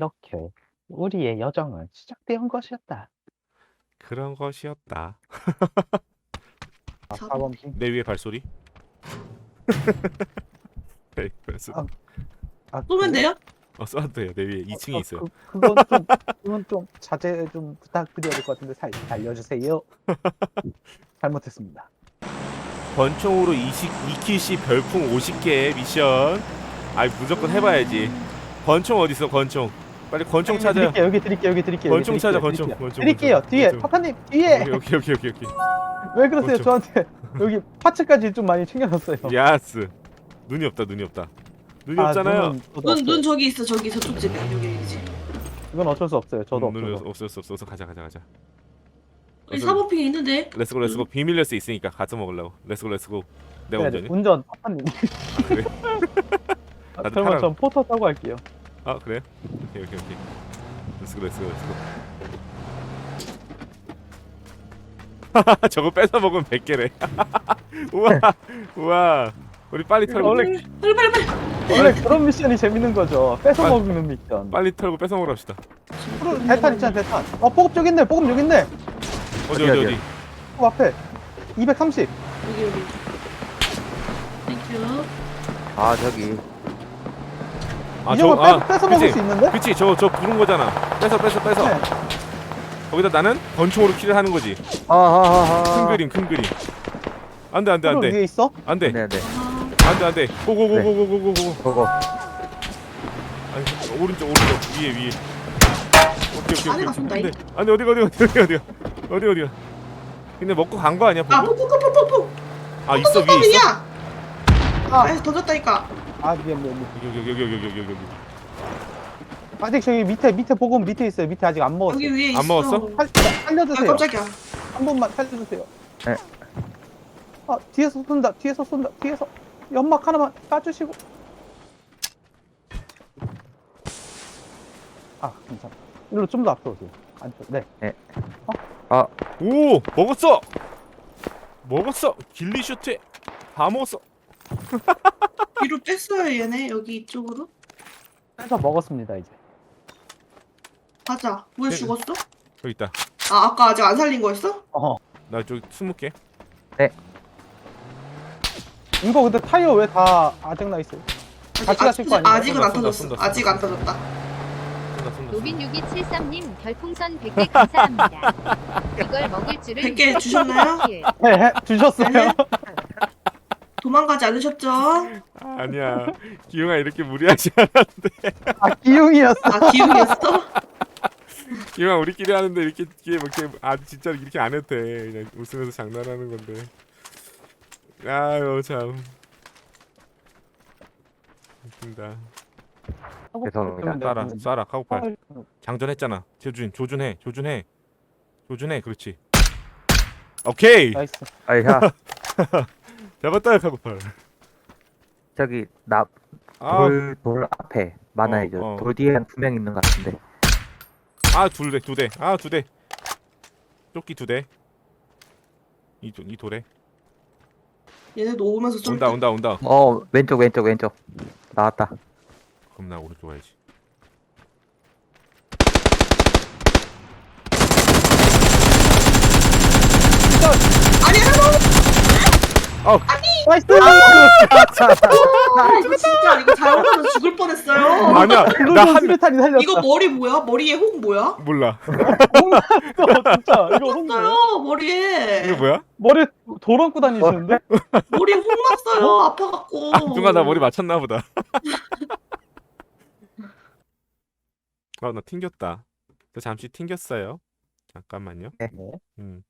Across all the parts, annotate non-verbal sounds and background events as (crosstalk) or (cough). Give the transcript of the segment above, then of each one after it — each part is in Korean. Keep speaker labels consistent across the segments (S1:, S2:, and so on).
S1: 이렇게 우리의 여정은 시작되온 것이었다.
S2: 그런 것이었다.
S1: 아,
S3: 저-
S1: 4번 핑.
S2: 내 위에 발소리. (laughs) 네, 발소리.
S1: 아, 아,
S3: 쏘면? 돼요?
S2: 어, 쏴도 돼요. 내 위에 2층에
S1: 어,
S2: 있어요.
S1: 그, 그건 좀 그건 좀 자제 좀 부탁드려야 될 것 같은데 살 알려주세요. (laughs) 잘못했습니다.
S2: 권총으로 20, 2킬씩 별풍 50개 미션. 아, 무조건 해봐야지. 권총 어디 있어? 권총. 빨리 권총
S1: 여기
S2: 찾아요.
S1: 드릴게요. 여기 드릴게요. 여기 드릴게요.
S2: 권총
S1: 여기
S2: 찾아,
S1: 드릴게요,
S2: 권총,
S1: 드릴게요.
S2: 권총,
S1: 드릴게요.
S2: 권총,
S1: 뒤에
S2: 권총.
S1: 파파님 뒤에
S2: 오케이, 오케이, 오케이, 오케이.
S1: 왜 그러세요?
S2: 권총.
S1: 저한테 여기 파츠까지 좀 많이 챙겨놨어요.
S2: 야스. 눈이 없다, 눈이 없다. 눈이
S1: 아,
S2: 없잖아요.
S1: 눈은 저도
S3: 눈,
S1: 없어요.
S3: 눈 저기 있어 저기 저쪽 집에 여기 있지
S1: 이건 어쩔 수 없어요. 저도
S2: 음, 눈이
S1: 없어요.
S2: 없어, 없어, 없어, 없어. 가자, 가자, 가자.
S3: 여기
S2: 어서-
S3: 사모핑에 있는데
S2: 렛츠고, 렛츠고. 비밀 열쇠 있으니까 가서 먹으려고. 렛츠고, 렛츠고. 내가
S1: 해야 돼.
S2: 운전해.
S1: 운전 파파님.
S2: 아, 그래? (laughs)
S1: 아,
S2: 나도
S1: 그러면
S2: 타라.
S1: 전 포터 타고 갈게요.
S2: 아, 그래? 오케이, 오케이, 오케이. 렛츠고, 렛츠고, 렛츠고. 저거 뺏어 먹으면 100개래. (laughs) 우와, 우와. 우리 빨리 털고
S1: 원래
S3: 빨리 빨리 빨리
S1: 원래 그런 미션이 재밌는 거죠. 뺏어
S2: 아.
S1: 먹는 미션.
S2: 빨리 털고 뺏어 먹으러 합시다.
S1: 대탄 있잖아 대탄. 어 보급 저기 있네. 보급 여기 있네.
S2: 어디
S4: 어디,
S2: 어디
S4: 어디?
S2: 어디?
S1: 그 앞에 230.
S3: 여기 여기 땡큐
S4: 아 저기
S2: 아,
S1: 이형을
S2: 저- 아,
S1: 뺏어 먹을
S2: 그치.
S1: 수 있는데?
S2: 그치 저 저 부른 거잖아. 뺏어 뺏어 뺏어
S1: 네.
S2: 거기다 나는 번총으로 킬을 하는 거지.
S4: 큰 아하하하.
S2: 그림 큰 그림. 안돼 안돼 안돼.
S1: 위에 있어?
S2: 안돼.
S4: 네네.
S2: 안돼 안돼. 네. 네. 고고고고고고고.
S4: 그거. 네.
S2: 아니 오른쪽 오른쪽. 위에 위에. 오케이 오케이
S3: 안에가 쏜다,
S2: 오케이 안돼. 안돼 어디, 어디, 어디가 어디가 어디가. 어디 어디가. 근데 먹고 간 거 아니야
S3: 아
S2: 보고?
S3: 폭폭폭폭폭
S2: 아 있어 위에 있어.
S3: 야 아, 에서 던졌다니까.
S1: 아 미안 미안 미안.
S2: 여기 여기 여기 여기 여기 여기.
S1: 아직 저기 밑에 밑에 보급 밑에 있어요. 밑에 아직 안 먹었어.
S3: 여기 위에
S2: 안
S3: 있어
S2: 먹었어?
S1: 살,
S3: 아
S1: 살려주세요.
S3: 깜짝이야
S1: 한 번만 살려주세요.
S4: 네.
S1: 아 뒤에서 쏜다. 뒤에서 쏜다. 뒤에서 연막 하나만 까주시고. 아 괜찮아. 일로 좀 더 앞으로 오세요. 안쪽. 네.
S2: 오 먹었어. 먹었어. 길리 슈트. 다 먹었어.
S3: 뒤로 뺐어요 얘네 여기 이쪽으로
S1: 해서 먹었습니다 이제.
S3: 가자 왜
S2: 네.
S3: 죽었어?
S2: 여기 있다.
S3: 아 아까 아직 안 살린 거였어?
S1: 어.
S2: 나 저기 스무 개.
S1: 이거 근데 타이어 왜 다 아직 나 있어요? 같이 가실 거 아니에요?
S3: 아직은 안
S2: 쏜다,
S3: 터졌어
S2: 쏜다, 쏜다,
S3: 아직 안 터졌다
S2: 쏜다 쏜다.
S5: 로빈6273님 별풍선 100개 감사합니다. 이걸 먹을 줄은
S3: 100개 주셨나요?
S5: 예.
S1: 네, 해- 주셨어요.
S3: 네. 도망가지 않으셨죠?
S2: 아니야. 기용아 이렇게 무리하지 않아.
S1: 아 기웅이었어.
S3: 아 기운이었어?
S2: 기용아 우리끼리 하는데 이렇게 이게 뭐 이렇게 아 진짜 이렇게 안 해도 돼. 그냥 웃으면서 장난하는 건데. 아유 참. 웃긴다.
S4: 죄송합니다.
S2: 쏴라 쏴라 카고팔.
S1: 아,
S2: 장전했잖아. 조준 조준해 조준해 조준해 그렇지. 오케이
S1: 나이스.
S4: 아야 (laughs)
S2: 잡았다 카고팔.
S4: 저기 나
S2: 아,
S4: 돌돌 앞에 많아요
S2: 어, 어.
S4: 돌 뒤에 한 두 명 있는 것 같은데
S2: 아 둘대 두 대. 아 두 대. 조끼 두 대. 이, 도- 이 돌에
S3: 얘네도 오면서 좀
S2: 온다 온다 온다.
S4: 어 왼쪽 왼쪽 왼쪽 나왔다
S2: 그럼 나 오른쪽 와야지.
S3: 아니야
S1: 나이스.
S3: 아, 이거 진짜 이거 잘못하면 죽을 뻔했어요
S2: 아니야
S1: 수류탄이 살렸어.
S3: 이거 머리 뭐야? 머리에 혹 뭐야?
S2: 몰라.
S1: 혼났어 진짜. 이거 혼나요?
S3: 났어요 머리에
S2: 이거 뭐야?
S1: 머리 도랑고 다니시는데?
S3: 머리에 혹 났어요 아파갖고
S2: 아 누가 나 머리 맞췄나 보다. 아 (laughs) 나 튕겼다. 저 잠시 튕겼어요. 잠깐만요.
S4: 네.
S2: 음.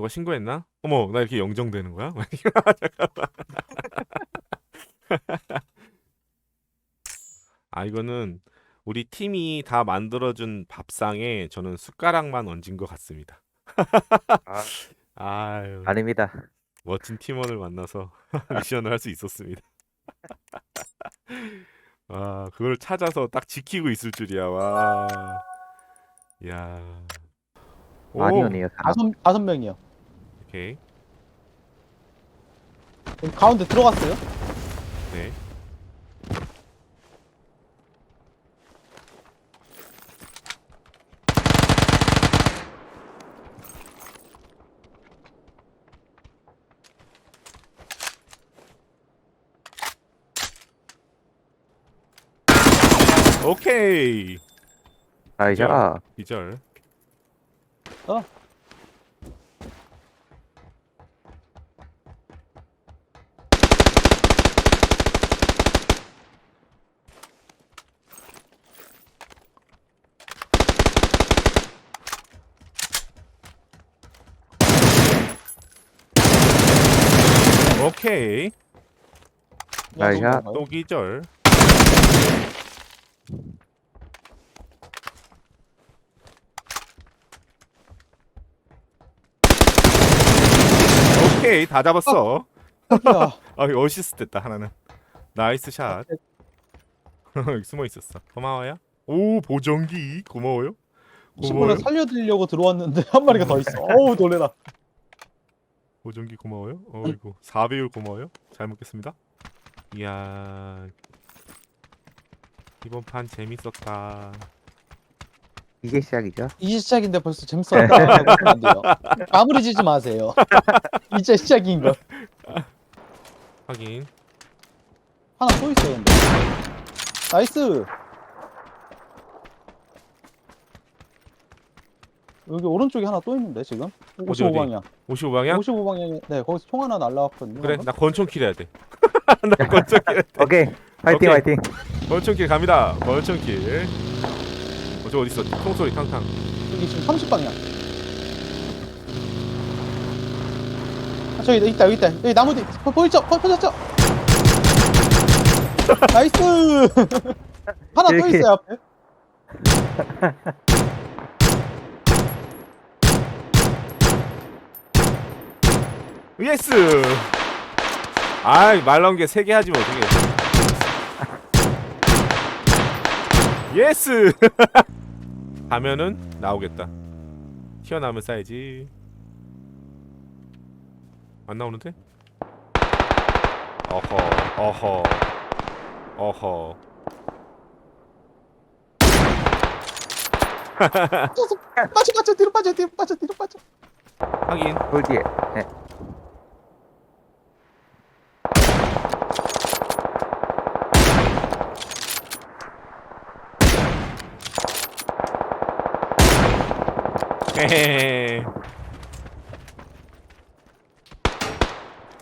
S2: 누가 신고했나? 어머 나 이렇게 영정되는 거야? (laughs) 잠깐만. 아 이거는 우리 팀이 다 만들어준 밥상에 저는 숟가락만 얹은 것 같습니다.
S4: 아,
S2: 아유
S4: 아닙니다
S2: 멋진 팀원을 만나서 (laughs) 미션을 할 수 있었습니다. 와, (laughs) 그걸 찾아서 딱 지키고 있을 줄이야. 와. 야. 오,
S4: 많이 오네요 사람
S1: 다섯 다섯 명이요.
S2: 오케이.
S1: 그럼 가운데 들어갔어요?
S2: 네. 오케이.
S4: 아이자.
S2: 비절
S1: 어?
S2: 오케이.
S4: 나이샤.
S2: 또 기절. 오케이 다 잡았어.
S1: 야, (laughs)
S2: 아 이거 어시스트 됐다 하나는. 나이스 샷. (laughs) 숨어 있었어. 고마워요. 오 보정기 고마워요.
S1: 친구를 살려드리려고 들어왔는데 한 마리가 더 있어. 어우 놀래라.
S2: 보정기 고마워요. 어이구 4배율 고마워요. 잘 먹겠습니다. 이야 이번 판 재밌었다.
S4: 이게 시작이죠?
S1: 이제 시작인데 벌써 재밌었다고 하면 안 돼요. (laughs) 마무리 지지 마세요. (laughs) 이제 시작인 거.
S2: 확인.
S1: 하나 또 있어요, 근데. 나이스. 여기 오른쪽에 하나 또 있는데 지금?
S2: 어디, 어디?
S1: 55방향.
S2: 55방향?
S1: 55방향에 네 거기서 총 하나 날라왔거든요.
S2: 그래
S1: 방금.
S2: 나 권총킬 해야 돼. (laughs) 나 권총킬 해야 돼.
S4: 오케이. 화이팅
S2: 오케이.
S4: 화이팅.
S2: 권총킬 갑니다. 권총킬. 어저 어디 있어? 총소리 탕탕.
S1: 여기 지금 30방향. 아, 저기 있다 여기 있다 여기 나무 뒤 보- 보이죠? 보, 보셨죠? (laughs) 나이스 (laughs) 하나 또
S4: 이렇게.
S1: 있어요 앞에
S2: 예스. 아이 말 나온 게 세 개 하지 뭐 어떻게? 예스. (laughs) 가면은 나오겠다. 튀어나오면 싸야지. 안 나오는데? 어허, 어허, 어허.
S1: 빠져 빠져 빠져 뒤로 빠져 뒤로 빠져 뒤로 빠져
S2: 확인.
S4: 돌 뒤에. 네.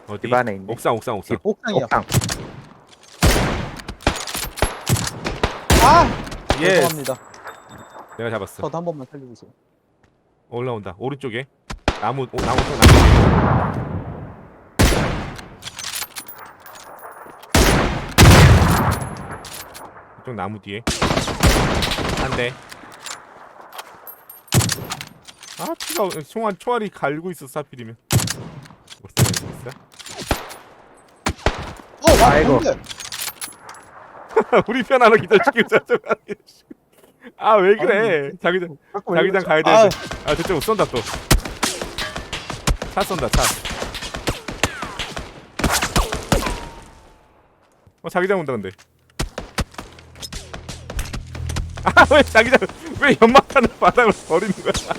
S2: 어디?
S4: 집 안에 있네.
S2: 옥상, 옥상, 옥상.
S4: 집
S1: 옥상이야
S4: 옥상.
S1: 아
S2: 예,
S1: 죄송합니다
S2: 내가 잡았어.
S1: 저도 한 번만 살려주세요
S2: 올라온다. 오른쪽에 나무, 오, 나무, 쪽, 나무. 이쪽 나무 뒤에 한 대. 아 피가 총알 총알이 갈고 있었어 하필이면. 못 살려주겠어?
S1: 어 와,
S4: 아이고.
S1: 근데 (laughs)
S2: 우리 편 하나 기다리고 저쪽 아왜 그래? 자기장
S1: 자꾸 왜
S2: 자기장? 가야
S1: 아,
S2: 되는데. 아 저쪽 쏜다 또. 차 쏜다 차. 어 자기장 온다 근데. 아왜 자기장 왜 연막하는 바닥을 버리는 거야? (laughs)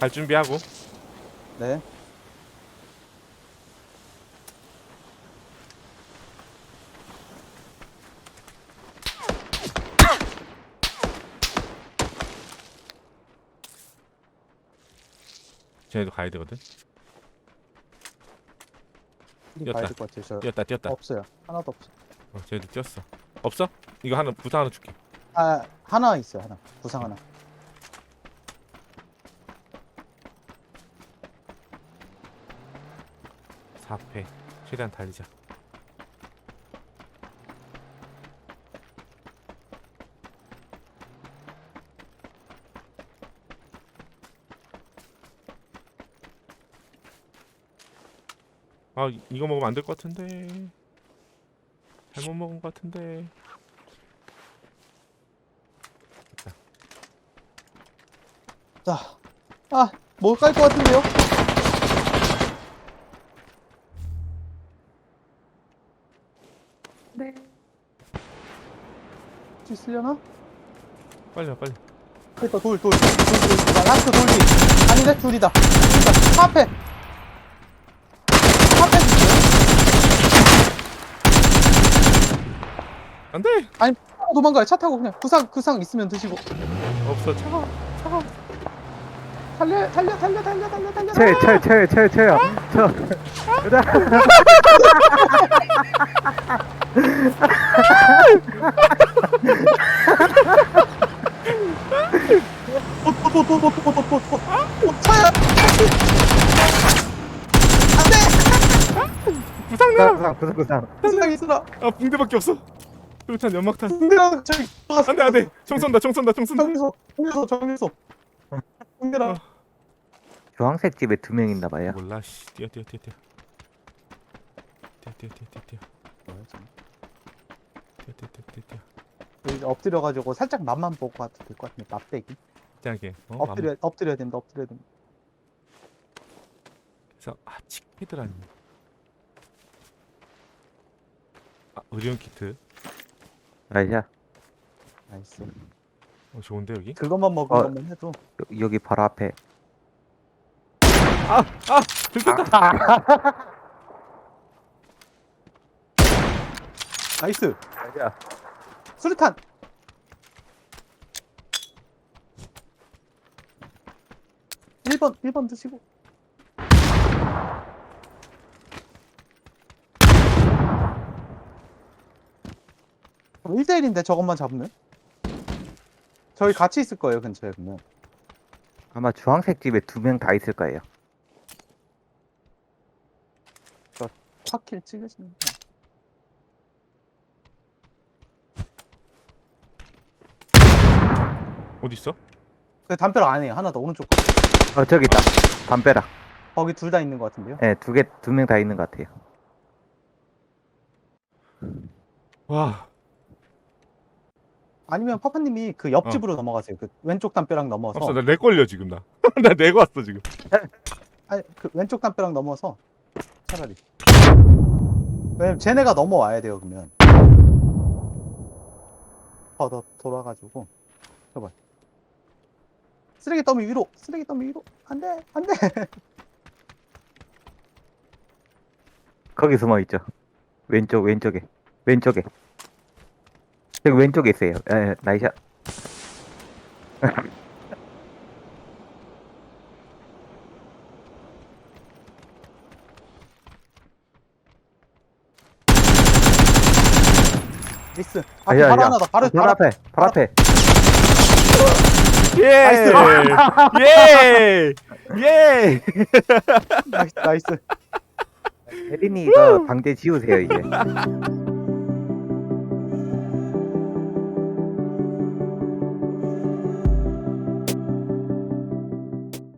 S2: 갈 준비하고.
S1: 네
S2: 쟤네도 가야 되거든. 뛰었다.
S1: 될 것 같아요 저
S2: 뛰었다 뛰었다.
S1: 없어요 하나도 없어
S2: 어, 쟤네도 뛰었어. 없어? 이거 하나 부상 하나 줄게.
S1: 아 하나 있어요 하나 부상 하나
S2: 사패 최대한 달리자. 아 이- 이거 먹으면 안 될 것 같은데 잘못 먹은 것 같은데.
S1: 자아 뭐깔것 같은데요? 네. 수 있으려나?
S2: 빨리 와 빨리.
S1: 됐다 돌 돌 돌돌 아, 라스트 돌기. 아닌데 둘이다. 둘이다. 앞에 앞에 있어요?
S2: 안돼
S1: 어, 도망가요. 차 타고 그냥 구상 구상 있으면 드시고
S2: 없어 차가 차가
S1: 달려 달려 달려 달려 달려 달려.
S4: 쳐요 쳐요 쳐요 쳐요 쳐요 쳐 가자
S1: 어, 차야.
S2: 부상나
S4: 구상 구상 구상
S1: 구상 있으라.
S2: 아 붕대밖에 없어 수류탄 연막탄.
S1: 근데랑 저기
S2: 안돼 안돼. 총 쏜다 총 쏜다 총 쏜다.
S1: 정리소 정리소 정리소. 근데랑
S4: 주황색 집에 두 명 있나 봐요.
S2: 몰라 씨. 뛰어 뛰어 뛰어 뛰어. 뛰어 뛰어 뛰어 뛰어 뛰어. 뛰어 뛰어 뛰어 뛰어 뛰어.
S1: 여기 엎드려가지고 살짝 맛만 보고 가도 될것 같은데 맛대기.
S2: 짱게 어,
S1: 엎드려 엎드려야 된다 엎드려야 된다.
S2: 그래서 아 치키드라니. 아 의료용 키트
S4: 나이샤
S1: 나이스.
S2: 어 좋은데 여기
S1: 그것만 먹은
S4: 어.
S1: 것만 해도
S4: 여- 여기 바로 앞에
S2: 들켰다 (laughs)
S1: 나이스.
S4: 나이샤
S1: 수류탄. 일번일 번 드시고. 1대1인데 저것만 잡으면? 저희 같이 있을 거예요, 근처에 그러면.
S4: 아마 주황색 집에 두 명 다 있을 거예요
S1: 확킬 찍으시면 돼요.
S2: 어디 있어
S1: 그 담벼락 안에 하나 더 오른쪽 거.
S4: 어 저기 있다 담벼락
S1: 거기 둘 다 있는 것 같은데요?
S4: 예 두 개 두 명 다 있는 것 같아요
S2: 와
S1: 아니면 파파님이 그 옆집으로 넘어가세요. 그 왼쪽 담벼락 넘어서.
S2: 없어 나 렉 걸려 지금 나나 (laughs) 내고 왔어 지금
S1: 아니 그 왼쪽 담벼락 넘어서 차라리. 왜냐면 쟤네가 넘어와야 돼요 그러면. 더더 돌아가지고. 저봐. 쓰레기 더미 위로. 쓰레기 더미 위로. 안돼 안돼.
S4: 거기 숨어 있죠 왼쪽 왼쪽에 왼쪽에 저기 왼쪽에 있어요 예 나이샤 (laughs)
S1: 미스. 아,
S4: 야,
S1: 바로
S4: 야.
S1: 하나 더. 바로
S4: 바로
S1: 바로
S4: 앞에 바로 앞에
S2: 예! 예! 예!
S1: 나이스 나이스.
S4: 혜린이 이거 방제 지우세요 이제 (laughs)